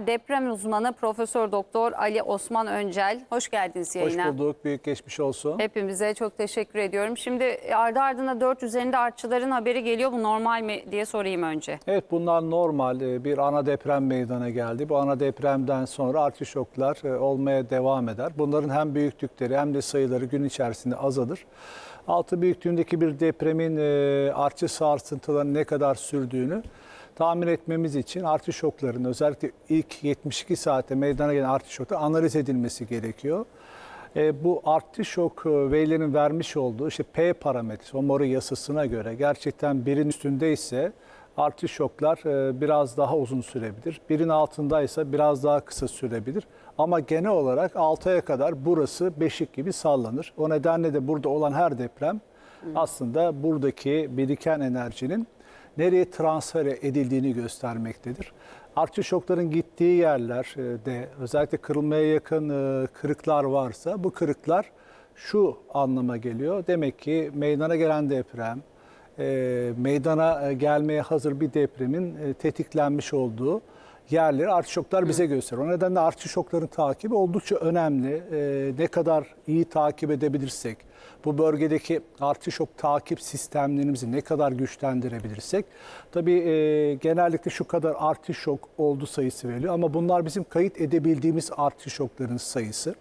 Deprem uzmanı Profesör Doktor Ali Osman Öncel. Hoş geldiniz Hoş yayına. bulduk. Büyük geçmiş olsun. Hepimize çok teşekkür ediyorum. Şimdi ardı ardına 4 üzerinde artçıların haberi geliyor. Bu normal mi diye sorayım önce. Evet bunlar normal Ee, bir ana deprem meydana geldi. Bu ana depremden sonra artçoklar e, olmaya devam eder. Bunların hem büyüklükleri hem de sayıları gün içerisinde azalır. Altı büyüklüğündeki bir depremin e, artçı sarsıntılarının ne kadar sürdüğünü tahmin etmemiz için artçokların özellikle ilk 72 saatte meydana gelen artçoklar analiz edilmesi gerekiyor. E, bu artı şok e, verilerin vermiş olduğu işte P parametresi, o Mori yasasına göre gerçekten birin üstündeyse artı şoklar e, biraz daha uzun sürebilir. Birin altındaysa biraz daha kısa sürebilir. Ama genel olarak 6'ya kadar burası beşik gibi sallanır. O nedenle de burada olan her deprem aslında buradaki biriken enerjinin nereye transfer edildiğini göstermektedir. Artçı şokların gittiği yerlerde özellikle kırılmaya yakın e, kırıklar varsa bu kırıklar şu anlama geliyor. Demek ki meydana gelen deprem, e, meydana e, gelmeye hazır bir depremin e, tetiklenmiş olduğu yerleri artı şoklar bize gösterir. O nedenle artı şokların takibi oldukça önemli. E, ne kadar iyi takip edebilirsek, bu bölgedeki artı şok takip sistemlerimizi ne kadar güçlendirebilirsek, tabii e, genellikle şu kadar artı şok oldu sayısı veriliyor ama bunlar bizim kayıt edebildiğimiz artı şokların sayısı.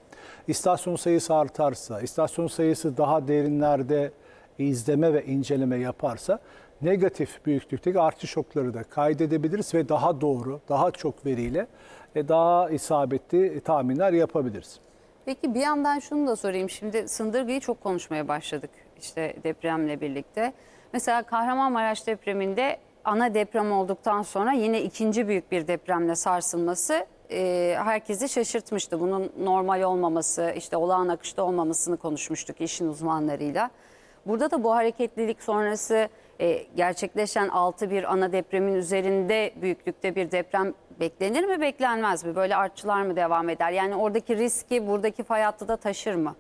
İstasyon sayısı artarsa, istasyon sayısı daha derinlerde izleme ve inceleme yaparsa negatif büyüklükteki artı şokları da kaydedebiliriz ve daha doğru, daha çok veriyle e, daha isabetli tahminler yapabiliriz. Peki bir yandan şunu da sorayım. Şimdi sındırgıyı çok konuşmaya başladık işte depremle birlikte. Mesela Kahramanmaraş depreminde ana deprem olduktan sonra yine ikinci büyük bir depremle sarsılması e, herkesi şaşırtmıştı. Bunun normal olmaması, işte olağan akışta olmamasını konuşmuştuk işin uzmanlarıyla. Burada da bu hareketlilik sonrası e, gerçekleşen 6 ana depremin üzerinde büyüklükte bir deprem beklenir mi beklenmez mi? Böyle artçılar mı devam eder? Yani oradaki riski buradaki fay hattı da taşır mı?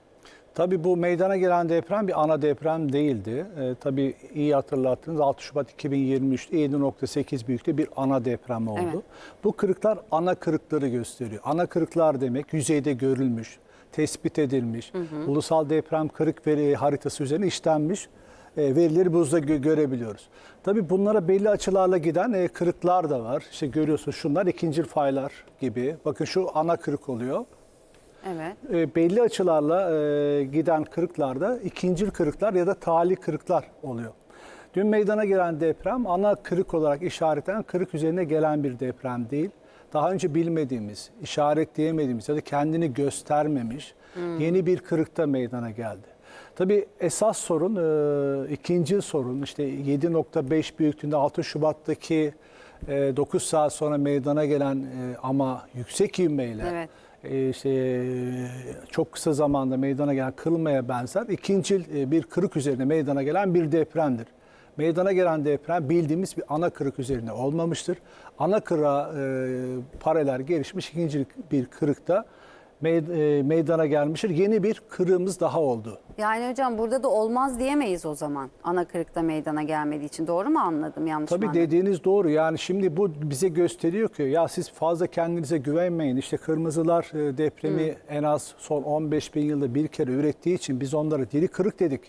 Tabii bu meydana gelen deprem bir ana deprem değildi. Ee, tabii iyi hatırlattınız 6 Şubat 2023'te 7.8 büyüklükte bir ana deprem oldu. Evet. Bu kırıklar ana kırıkları gösteriyor. Ana kırıklar demek yüzeyde görülmüş, tespit edilmiş, ulusal deprem kırık veri haritası üzerine işlenmiş e, verileri buzda gö- görebiliyoruz. Tabii bunlara belli açılarla giden e, kırıklar da var. İşte görüyorsunuz şunlar ikincil faylar gibi. Bakın şu ana kırık oluyor. Evet. E, belli açılarla e, giden kırıklarda ikincil kırıklar ya da tali kırıklar oluyor. Dün meydana gelen deprem ana kırık olarak işaretlenen kırık üzerine gelen bir deprem değil. Daha önce bilmediğimiz, işaretleyemediğimiz ya da kendini göstermemiş yeni bir kırıkta meydana geldi. Tabii esas sorun, e, ikinci sorun işte 7.5 büyüklüğünde 6 Şubat'taki e, 9 saat sonra meydana gelen e, ama yüksek ivmeyle Evet. e, işte e, çok kısa zamanda meydana gelen kırılmaya benzer ikincil e, bir kırık üzerine meydana gelen bir depremdir. Meydana gelen deprem bildiğimiz bir ana kırık üzerine olmamıştır. Ana kırığa e, paralel gelişmiş ikinci bir kırıkta meydana gelmiştir. Yeni bir kırığımız daha oldu. Yani hocam burada da olmaz diyemeyiz o zaman. Ana kırıkta meydana gelmediği için. Doğru mu anladım? Yanlış mı Tabii anladım? dediğiniz doğru. Yani şimdi bu bize gösteriyor ki ya siz fazla kendinize güvenmeyin. İşte kırmızılar e, depremi en az son 15 bin yılda bir kere ürettiği için biz onlara diri kırık dedik.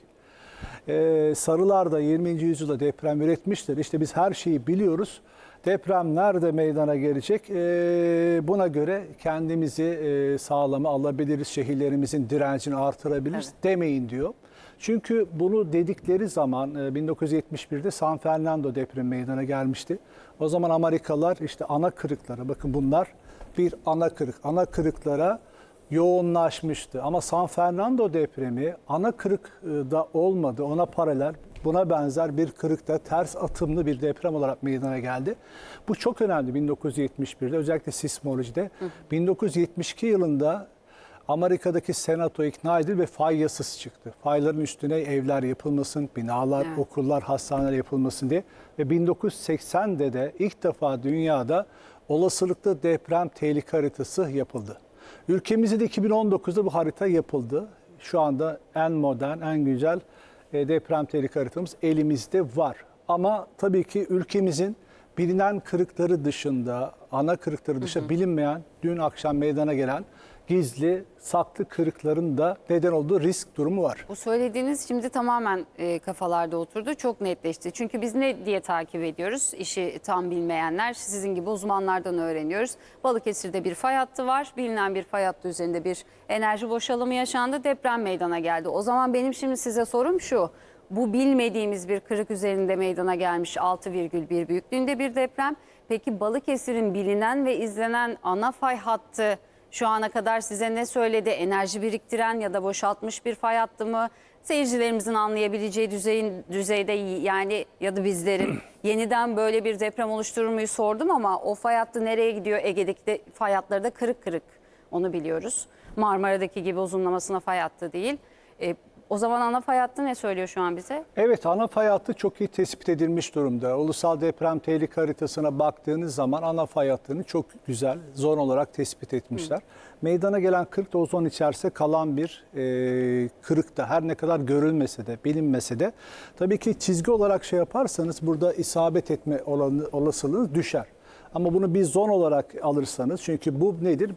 Ee, sarılar da 20. yüzyılda deprem üretmiştir. İşte biz her şeyi biliyoruz. Deprem nerede meydana gelecek? Ee, buna göre kendimizi e, sağlama alabiliriz. Şehirlerimizin direncini artırabiliriz demeyin diyor. Çünkü bunu dedikleri zaman e, 1971'de San Fernando depremi meydana gelmişti. O zaman Amerikalılar işte ana kırıklara bakın bunlar bir ana kırık. Ana kırıklara yoğunlaşmıştı. Ama San Fernando depremi ana kırık e, da olmadı. Ona paralel buna benzer bir kırıkta ters atımlı bir deprem olarak meydana geldi. Bu çok önemli 1971'de özellikle sismolojide. 1972 yılında Amerika'daki senato ikna edildi ve fay yasası çıktı. Fayların üstüne evler yapılmasın, binalar, Evet. okullar, hastaneler yapılmasın diye. Ve 1980'de de ilk defa dünyada olasılıklı deprem tehlike haritası yapıldı. Ülkemizde de 2019'da bu harita yapıldı. Şu anda en modern, en güzel e, deprem tehlike haritamız elimizde var. Ama tabii ki ülkemizin bilinen kırıkları dışında, ana kırıkları dışında bilinmeyen dün akşam meydana gelen gizli, saklı kırıkların da neden olduğu risk durumu var. Bu söylediğiniz şimdi tamamen e, kafalarda oturdu. Çok netleşti. Çünkü biz ne diye takip ediyoruz? İşi tam bilmeyenler sizin gibi uzmanlardan öğreniyoruz. Balıkesir'de bir fay hattı var. Bilinen bir fay hattı üzerinde bir enerji boşalımı yaşandı. Deprem meydana geldi. O zaman benim şimdi size sorum şu. Bu bilmediğimiz bir kırık üzerinde meydana gelmiş 6,1 büyüklüğünde bir deprem. Peki Balıkesir'in bilinen ve izlenen ana fay hattı şu ana kadar size ne söyledi? Enerji biriktiren ya da boşaltmış bir fay hattı mı? Seyircilerimizin anlayabileceği düzeyin, düzeyde yani ya da bizlerin yeniden böyle bir deprem oluşturur muyu sordum ama o fay hattı nereye gidiyor? Ege'deki de fay hatları da kırık kırık onu biliyoruz. Marmara'daki gibi uzunlamasına fay hattı değil. E, o zaman ana fay hattı ne söylüyor şu an bize? Evet ana fay hattı çok iyi tespit edilmiş durumda. Ulusal deprem tehlike haritasına baktığınız zaman ana fay çok güzel zon olarak tespit etmişler. Meydana gelen kırık da o zon içerisinde kalan bir e, kırık da her ne kadar görülmese de bilinmese de tabii ki çizgi olarak şey yaparsanız burada isabet etme olanı, olasılığınız düşer. Ama bunu bir zon olarak alırsanız çünkü bu nedir?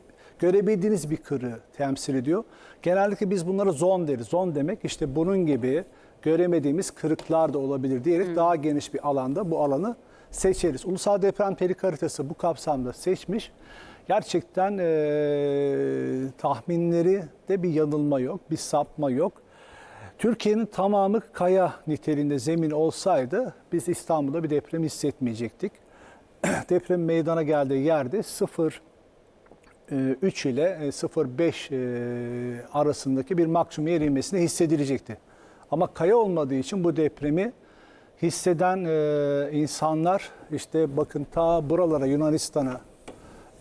Görebildiğiniz bir kırığı temsil ediyor. Genellikle biz bunlara zon deriz. Zon demek işte bunun gibi göremediğimiz kırıklar da olabilir diyerek daha geniş bir alanda bu alanı seçeriz. Ulusal Deprem Tehlike Haritası bu kapsamda seçmiş. Gerçekten eee, tahminleri de bir yanılma yok, bir sapma yok. Türkiye'nin tamamı kaya niteliğinde zemin olsaydı biz İstanbul'da bir deprem hissetmeyecektik. deprem meydana geldiği yerde 0 3 ile e, 0.5 e, arasındaki bir maksimum yer inmesini hissedilecekti. Ama kaya olmadığı için bu depremi hisseden e, insanlar işte bakın ta buralara Yunanistan'a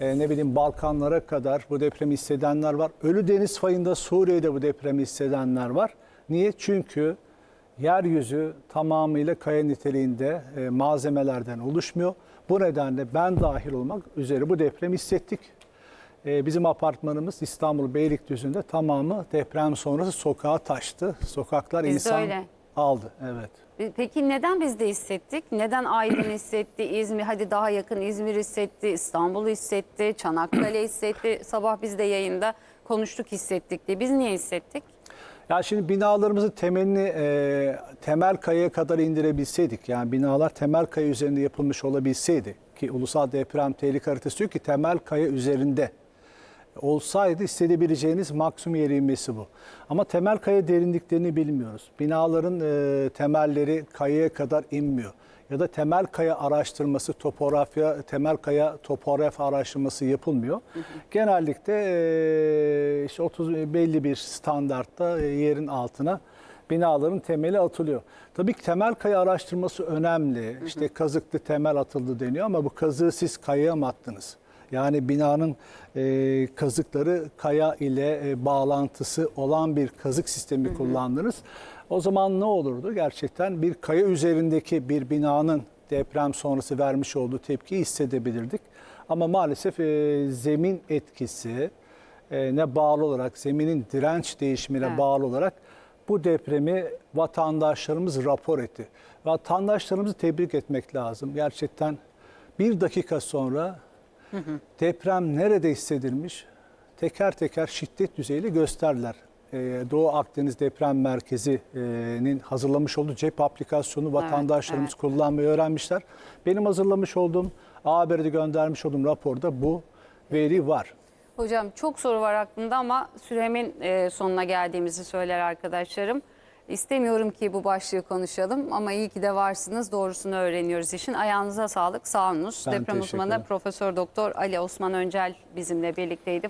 e, ne bileyim Balkanlara kadar bu depremi hissedenler var. Ölü Deniz fayında Suriye'de bu depremi hissedenler var. Niye? Çünkü yeryüzü tamamıyla kaya niteliğinde e, malzemelerden oluşmuyor. Bu nedenle ben dahil olmak üzere bu depremi hissettik. E, bizim apartmanımız İstanbul Beylikdüzü'nde tamamı deprem sonrası sokağa taştı. Sokaklar Bizde insan öyle. aldı. Evet. Peki neden biz de hissettik? Neden Aydın hissetti, İzmir, hadi daha yakın İzmir hissetti, İstanbul hissetti, Çanakkale hissetti. Sabah biz de yayında konuştuk hissettik diye. Biz niye hissettik? Ya şimdi binalarımızın temelini e, temel kayaya kadar indirebilseydik, yani binalar temel kaya üzerinde yapılmış olabilseydi ki Ulusal Deprem Tehlike Haritası diyor ki temel kaya üzerinde olsaydı hissedebileceğiniz maksimum yer inmesi bu. Ama temel kaya derinliklerini bilmiyoruz. Binaların e, temelleri kayaya kadar inmiyor. Ya da temel kaya araştırması, topografya, temel kaya topografi araştırması yapılmıyor. Genellikle e, işte 30 belli bir standartta e, yerin altına binaların temeli atılıyor. Tabii ki temel kaya araştırması önemli. İşte kazıklı temel atıldı deniyor ama bu kazığı siz kayaya mı attınız? Yani binanın e, kazıkları kaya ile e, bağlantısı olan bir kazık sistemi kullandınız. O zaman ne olurdu? Gerçekten bir kaya üzerindeki bir binanın deprem sonrası vermiş olduğu tepkiyi hissedebilirdik. Ama maalesef e, zemin etkisi e, ne bağlı olarak, zeminin direnç değişimine Evet. bağlı olarak bu depremi vatandaşlarımız rapor etti. Vatandaşlarımızı tebrik etmek lazım. Gerçekten bir dakika sonra deprem nerede hissedilmiş teker teker şiddet düzeyiyle gösterdiler. Ee, Doğu Akdeniz Deprem Merkezi'nin hazırlamış olduğu cep aplikasyonu vatandaşlarımız evet. kullanmayı öğrenmişler. Benim hazırlamış olduğum A Haber'de göndermiş olduğum raporda bu veri var. Hocam çok soru var aklımda ama süremin e, sonuna geldiğimizi söyler arkadaşlarım. İstemiyorum ki bu başlığı konuşalım ama iyi ki de varsınız. Doğrusunu öğreniyoruz işin. Ayağınıza sağlık. Sağ olunuz. Ben Deprem uzmanı. Profesör Doktor Ali Osman Öncel bizimle birlikteydi.